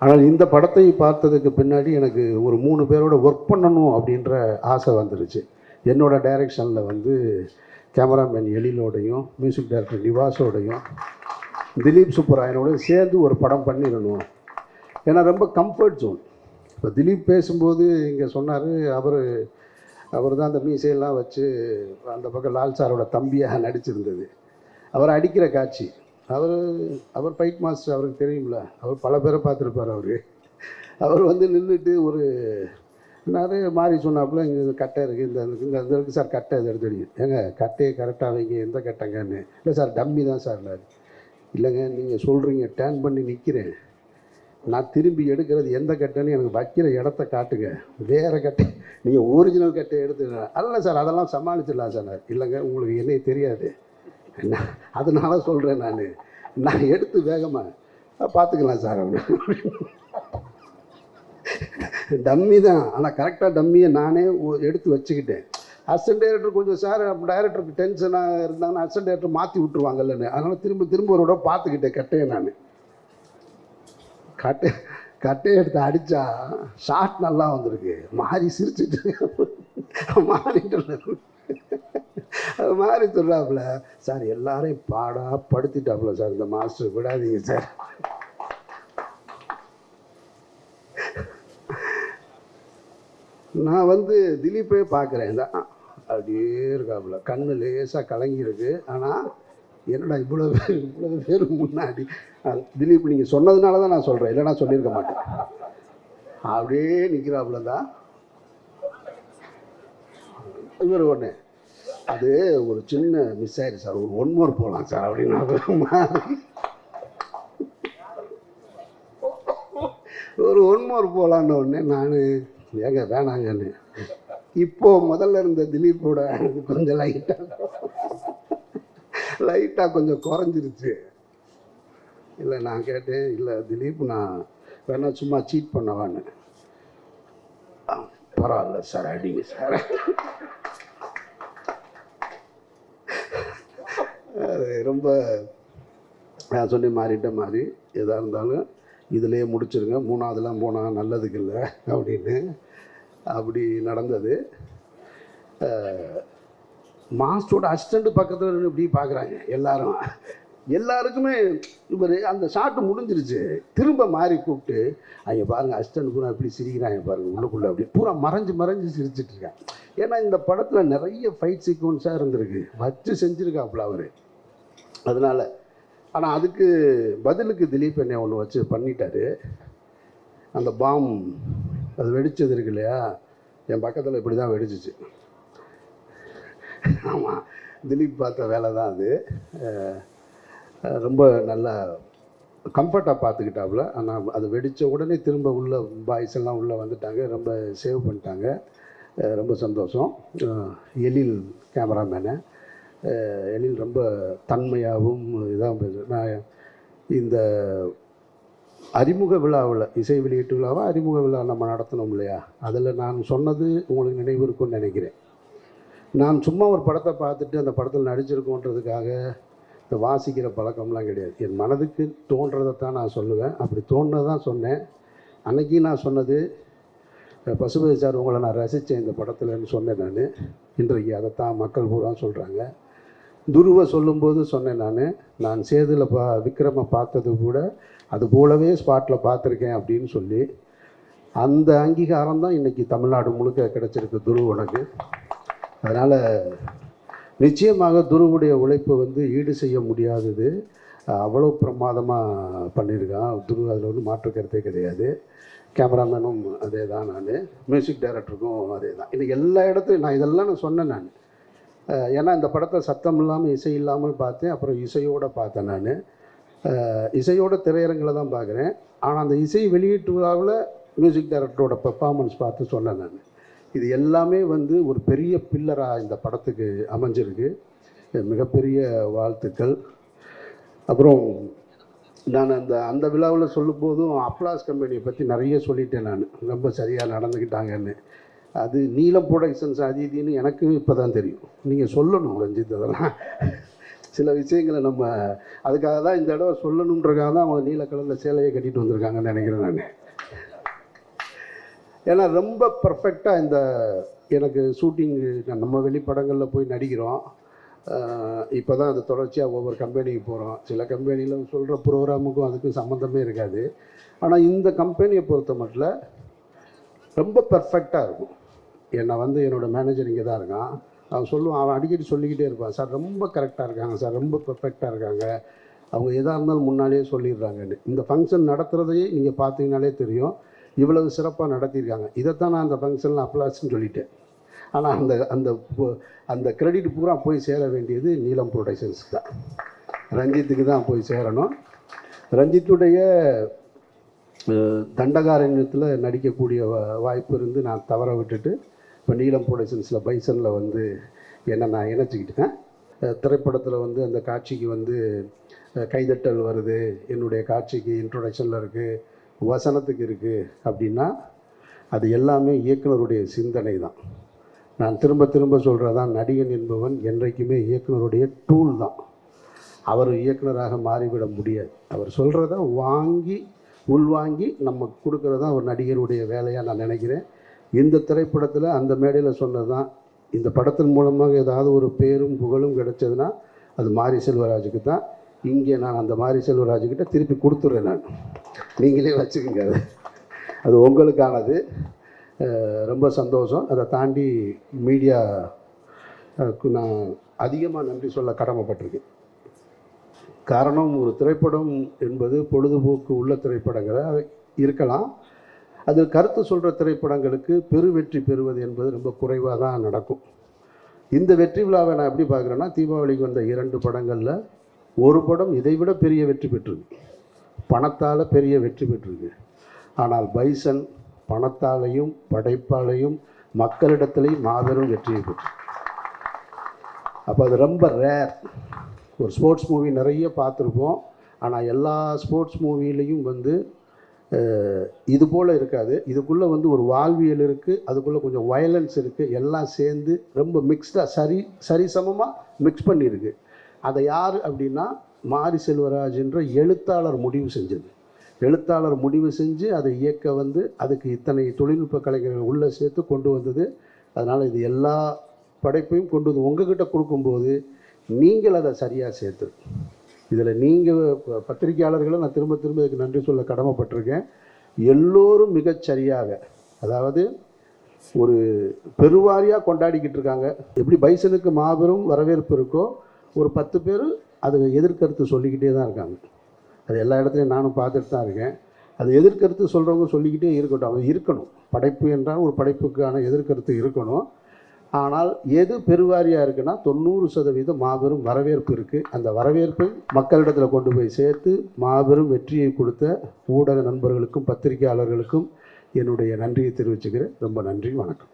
ஆனால் இந்த படத்தை பார்த்ததுக்கு பின்னாடி எனக்கு ஒரு மூணு பேரோட ஒர்க் பண்ணணும் அப்படின்ற ஆசை வந்துருச்சு. என்னோடய டைரெக்ஷனில் வந்து கேமராமேன் எழிலோடையும் மியூசிக் டைரக்டர் நிவாஸோடையும் திலீப் சுப்பராயனோடையும் சேர்ந்து ஒரு படம் பண்ணிடணும் ஏன்னா ரொம்ப கம்ஃபர்ட் ஜோன் இப்போ திலீப் பேசும்போது இங்கே சொன்னார் அவர் அவர் தான் அந்த மீசையெல்லாம் வச்சு அந்த பக்கம் லால் சாரோட தம்பியாக நடிச்சிருந்தது. அவர் அடிக்கிற காட்சி. அவர் அவர் ஃபைட் மாஸ்டர் அவருக்கு தெரியும்ல. அவர் பல பேரை பார்த்துருப்பார் அவர். அவர் வந்து நின்றுட்டு ஒரு நிறைய மாறி சொன்னாப்புல இங்கே கட்டை இருக்குது இந்த இந்த இந்த இருக்குது சார் கட்டை இது எடுத்து ஏங்க கட்டையை கரெக்டாக வைங்க எந்த கட்டைங்கன்னு இல்லை சார் டம்மி தான் சார் இல்லைங்க நீங்கள் சொல்கிறீங்க டேர்ன் பண்ணி நிற்கிறேன் நான் திரும்பி எடுக்கிறது எந்த கட்டைன்னு எனக்கு வைக்கிற இடத்த காட்டுங்க. வேறு கட்டை. நீங்கள் ஒரிஜினல் கட்டை எடுத்து அல்ல சார் அதெல்லாம் சமாளிச்சிடலாம் சார் இல்லைங்க உங்களுக்கு என்னையே தெரியாது. அதனால சொல்கிறேன் நான். நான் எடுத்து வேகமாக பார்த்துக்கலாம் சார் டம்மி தான். ஆனால் கரெக்டாக டம்மியை நானே எடுத்து வச்சுக்கிட்டேன். அசிஸ்டன்ட் டைரக்டர் கொஞ்சம் சார் டைரக்டருக்கு டென்ஷனாக இருந்தாங்கன்னா அசிஸ்டன்ட் டைரக்டர் மாற்றி விட்டுருவாங்கல்லன்னு. அதனால் திரும்ப திரும்ப ஒரு விட பார்த்துக்கிட்டேன் கட்டையை நான். கட்டை கட்டையை எடுத்து அடித்தா ஷாட் நல்லா வந்திருக்கு. மாறி சிரிச்சிட்டு மாறிட்டு அது மாதிரி சொல்கிறாப்புல சார் எல்லாரையும் பாடா படுத்திட்டாப்புல சார். இந்த மாஸ்டர் விடாதீங்க சார். நான் வந்து திலீப்பே பார்க்குறேன் தான் அப்படியே இருக்காப்புல. கண்ணு லேசாக கலங்கியிருக்கு. ஆனால் என்னடா இவ்வளோ பேர் இவ்வளோ பேர் முன்னாடி? திலீப் நீங்கள் சொன்னதுனால தான் நான் சொல்கிறேன் இல்லைன்னா சொல்லியிருக்க மாட்டேன். அப்படியே நிற்கிறாப்புல தான் இவர் ஒன்று அது ஒரு சின்ன மிஸ் ஆயிடுச்சு சார். ஒரு ஒன் மோர் போகலாம் சார் அப்படின்னு ஒரு ஒன் மோர் போகலான்னு உடனே நான் ஏங்க வேணாங்கன்னு. இப்போ முதல்ல இருந்த திலீப்போட கொஞ்சம் லைட்டாக லைட்டாக கொஞ்சம் குறைஞ்சிருச்சு. இல்லை நான் கேட்டேன் இல்லை திலீப் நான் வேணா சும்மா சீட் பண்ணவான்னு. பரவாயில்ல சார் அடிங்க சார். ரொம்ப நான் சொன்னேன் மாறிட்ட மாதிரி எதாக இருந்தாலும் இதிலே முடிச்சிருங்க. மூணாவதுலாம் போனால் நல்லதுக்கு இல்லை அப்படின்னு அப்படி நடந்தது. மாஸ்டரோட அசிஸ்டண்ட் பக்கத்தில் இப்படி பார்க்குறாங்க எல்லாரும். எல்லாருக்குமே இவர் அந்த ஷாட்டு முடிஞ்சிருச்சு. திரும்ப மாறி கூப்பிட்டு அவங்க பாருங்க அசிஸ்டண்ட் பூரா இப்படி சிரிக்கிறாங்க பாருங்க உள்ளுக்குள்ளே அப்படி பூரா மறைஞ்சு மறைஞ்சு சிரிச்சிட்டு ஏன்னா இந்த படத்தில் நிறைய ஃபைட் சீக்வன்ஸாக இருந்திருக்கு. வச்சு செஞ்சுருக்காப்புல அவர். அதனால். ஆனால் அதுக்கு பதிலுக்கு திலீப் என்னை ஒன்று வச்சு பண்ணிட்டார். அந்த பாம் அது வெடிச்சது இருக்கு இல்லையா? என் பக்கத்தில் இப்படி தான் வெடிச்சிச்சு. ஆமாம் திலீப் பார்த்த வேலை தான் அது ரொம்ப நல்லா கம்ஃபர்ட்டாக பார்த்துக்கிட்டாப்புல. ஆனால் அது வெடித்த உடனே திரும்ப உள்ள பாய்ஸ் எல்லாம் உள்ளே வந்துட்டாங்க. ரொம்ப சேவ் பண்ணிட்டாங்க. ரொம்ப சந்தோஷம். அஹ், எழில் கேமராமேனு எழில் ரொம்ப தன்மையாகவும் இதாக நான் இந்த அறிமுக விழாவில் இசை வெளியீட்டு விழாவை அறிமுக விழா நம்ம நடத்தினோம் இல்லையா? அதில் நான் சொன்னது உங்களுக்கு நினைவு இருக்கும்னு நினைக்கிறேன். நான் சும்மா ஒரு படத்தை பார்த்துட்டு அந்த படத்தில் நடிச்சிருக்கோன்றதுக்காக இந்த வாசிக்கிற பழக்கம்லாம் கிடையாது. என் மனதுக்கு தோன்றதை தான் நான் சொல்லுவேன். அப்படி தோன்றதை தான் சொன்னேன். அன்றைக்கி நான் சொன்னது பசுபதி சார் உங்களை நான் ரசித்தேன் இந்த படத்தில்னு சொன்னேன் நான். இன்றைக்கு அதைத்தான் மக்கள் பூரா சொல்கிறாங்க துருவ சொல்லும்போது சொன்னேன் நான். நான் சேதுல பா விக்ரமை பார்த்தது கூட அது போலவே ஸ்பாட்டில் பார்த்துருக்கேன் அப்படின்னு சொல்லி. அந்த அங்கீகாரம் தான் இன்றைக்கி தமிழ்நாடு முழுக்க கிடைச்சிருக்கு துருவனுக்கு அதனால் நிச்சயமாக துருவுடைய உழைப்பு வந்து ஈடு செய்ய முடியாதது. அவ்வளோ பிரமாதமாக பண்ணியிருக்கான் துரு அதில் ஒன்றும் மாற்று கருத்தே கிடையாது. கேமராமேனும் அதே தான் நான். மியூசிக் டைரக்டருக்கும் அதே தான் இன்னைக்கு எல்லா இடத்துலையும் நான் இதெல்லாம் நான் சொன்னேன் நான். ஏன்னா இந்த படத்தை சத்தம் இல்லாமல் இசை இல்லாமல் பார்த்தேன். அப்புறம் இசையோடு பார்த்தேன் நான். இசையோட திரையரங்கில் தான் பார்க்குறேன். ஆனால் அந்த இசை வெளியீட்டு விழாவில் மியூசிக் டைரக்டரோட பெர்ஃபார்மன்ஸ் பார்த்து சொன்னேன் நான். இது எல்லாமே வந்து ஒரு பெரிய பில்லராக இந்த படத்துக்கு அமைஞ்சிருக்கு. மிகப்பெரிய வாழ்த்துக்கள். அப்புறம் நான் அந்த அந்த விழாவில் சொல்லும்போதும் அப்ளாஸ் கம்பெனியை பற்றி நிறைய சொல்லிட்டேன் நான். ரொம்ப சரியாக நடந்துக்கிட்டாங்கன்னு அது நீலம் ப்ரொடக்ஷன்ஸ் அது இதுன்னு எனக்கு இப்போ தான் தெரியும். நீங்கள் சொல்லணும் ரஞ்சித் அதெல்லாம். சில விஷயங்களை நம்ம அதுக்காக தான் இந்த தடவை சொல்லணுன்றக்காக தான் அவங்க நீல கலரில் சேலையை கட்டிட்டு வந்திருக்காங்கன்னு நினைக்கிறேன் நான். ஏன்னா ரொம்ப பர்ஃபெக்டாக இந்த எனக்கு ஷூட்டிங் நம்ம வெளிப்படங்களில் போய் நடிக்கிறோம். இப்போ தான் அது தொடர்ச்சியாக ஒவ்வொரு கம்பெனிக்கு போகிறோம் சில கம்பெனியில் சொல்கிற ப்ரோக்ராமுக்கும் அதுக்கும் சம்மந்தமே இருக்காது. ஆனால் இந்த கம்பெனியை பொறுத்த மட்டும் ரொம்ப பர்ஃபெக்டாக இருக்கும். என்னை வந்து என்னோடய மேனேஜர் இங்கே தான் இருக்கான். அவன் சொல்லுவான் அவன் அடிக்கடி சொல்லிக்கிட்டே இருப்பான் சார் ரொம்ப கரெக்டாக இருக்காங்க சார் ரொம்ப பர்ஃபெக்டாக இருக்காங்க. அவங்க எதாக இருந்தாலும் முன்னாடியே சொல்லிடுறாங்கன்னு. இந்த ஃபங்க்ஷன் நடத்துகிறதையே நீங்கள் பார்த்தீங்கனாலே தெரியும். இவ்வளவு சிறப்பாக நடத்தியிருக்காங்க. இதைத்தான் நான் அந்த ஃபங்க்ஷனில் அப்ளாஸ்ன்னு சொல்லிட்டேன். ஆனால் அந்த அந்த அந்த கிரெடிட் பூரா போய் சேர வேண்டியது நீலம் ப்ரொடக்ஷன்ஸ்க்கு தான். ரஞ்சித்துக்கு தான் போய் சேரணும். ரஞ்சித்துடைய தண்டகாரண்யத்தில் நடிக்கக்கூடிய வாய்ப்பு இருந்து நான் தவற விட்டுட்டு இப்போ நீலம் ப்ரொடக்ஷன்ஸில் பைசனில் வந்து என்னை நான் இணைச்சிக்கிட்டேன். திரைப்படத்தில் வந்து அந்த காட்சிக்கு வந்து கைதட்டல் வருது என்னுடைய காட்சிக்கு இன்ட்ரொடக்ஷனில் இருக்குது வசனத்துக்கு இருக்குது அப்படின்னா அது எல்லாமே இயக்குனருடைய சிந்தனை தான். நான் திரும்ப திரும்ப சொல்கிறதான் நடிகன் என்பவன் என்றைக்குமே இயக்குனருடைய டூல் தான். அவர் இயக்குனராக மாறிவிட முடியாது. அவர் சொல்கிறத வாங்கி உள்வாங்கி நம்ம கொடுக்கறது தான் ஒரு நடிகருடைய வேலையாக நான் நினைக்கிறேன். இந்த திரைப்படத்தில் அந்த மேடையில் சொன்னது தான் இந்த படத்தின் மூலமாக ஏதாவது ஒரு பேரும் புகழும் கிடைச்சதுன்னா அது மாரி செல்வராஜுக்கு தான். இங்கே நான் அந்த மாரி செல்வராஜுக்கிட்ட திருப்பி கொடுத்துட்றேன் நான். நீங்களே வச்சுக்கோங்க அது. அது உங்களுக்கானது. ரொம்ப சந்தோஷம். அதை தாண்டி மீடியா நான் அதிகமாக நன்றி சொல்ல கடமைப்பட்டிருக்கேன். காரணம் ஒரு திரைப்படம் என்பது பொழுதுபோக்கு உள்ள திரைப்படங்களாக இருக்கலாம். அதில் கருத்து சொல்கிற திரைப்படங்களுக்கு பெரு வெற்றி பெறுவது என்பது ரொம்ப குறைவாக தான் நடக்கும். இந்த வெற்றி விழாவை நான் எப்படி பார்க்குறேன்னா தீபாவளிக்கு வந்த இரண்டு படங்களில் ஒரு படம் இதைவிட பெரிய வெற்றி பெற்றிருக்கு பணத்தால் பெரிய வெற்றி பெற்றிருக்கு ஆனால் பைசன் பணத்தாலையும் படைப்பாலையும் மக்களிடத்திலையும் மாபெரும் வெற்றியை பெற்று அப்போ அது ரொம்ப ரேர் ஒரு ஸ்போர்ட்ஸ் மூவி நிறைய பார்த்துருப்போம். ஆனால் எல்லா ஸ்போர்ட்ஸ் மூவிலையும் வந்து இது போல் இருக்காது. இதுக்குள்ளே வந்து ஒரு வாழ்வியல் இருக்குது அதுக்குள்ளே கொஞ்சம் வயலன்ஸ் இருக்குது எல்லாம் சேர்ந்து ரொம்ப மிக்ஸ்டாக சரி சரிசமமாக மிக்ஸ் பண்ணியிருக்கு அதை யார் அப்படின்னா மாரி செல்வராஜ்ன்ற எழுத்தாளர் முடிவு செஞ்சது. எழுத்தாளர் முடிவு செஞ்சு அதை இயக்க வந்து அதுக்கு இத்தனை தொழில்நுட்ப கலைஞர்கள் உள்ளே சேர்த்து கொண்டு வந்தது. அதனால் இது எல்லா படைப்பையும் கொண்டு வந்து உங்ககிட்ட கொடுக்கும்போது நீங்கள் அதை சரியாக சேர்த்து. இதில் நீங்கள் பத்திரிகையாளர்களை நான் திரும்ப திரும்ப இதுக்கு நன்றி சொல்ல கடமைப்பட்டிருக்கேன். எல்லோரும் மிகச்சரியாக அதாவது ஒரு பெருவாரியாக கொண்டாடிக்கிட்டு இருக்காங்க. எப்படி பைசனுக்கு மாபெரும் வரவேற்பு இருக்கோ ஒரு பத்து பேர் அது எதிர்கருத்து சொல்லிக்கிட்டே தான் இருக்காங்க. அது எல்லா இடத்துலையும் நானும் பார்த்துட்டு தான் இருக்கேன். அது எதிர்கருத்து சொல்கிறவங்க சொல்லிக்கிட்டே இருக்கட்டும். அது இருக்கணும். படைப்பு என்றால் ஒரு படைப்புக்கான எதிர்கருத்து இருக்கணும். ஆனால் எது பெருவாரியாக இருக்குன்னா தொண்ணூறு சதவீதம் மாபெரும் வரவேற்பு இருக்குது அந்த வரவேற்பை மக்களிடத்தில் கொண்டு போய் சேர்த்து மாபெரும் வெற்றியை கொடுத்த ஊடக நண்பர்களுக்கும் பத்திரிகையாளர்களுக்கும் என்னுடைய நன்றியை தெரிவிச்சுக்கிறேன். ரொம்ப நன்றி வணக்கம்.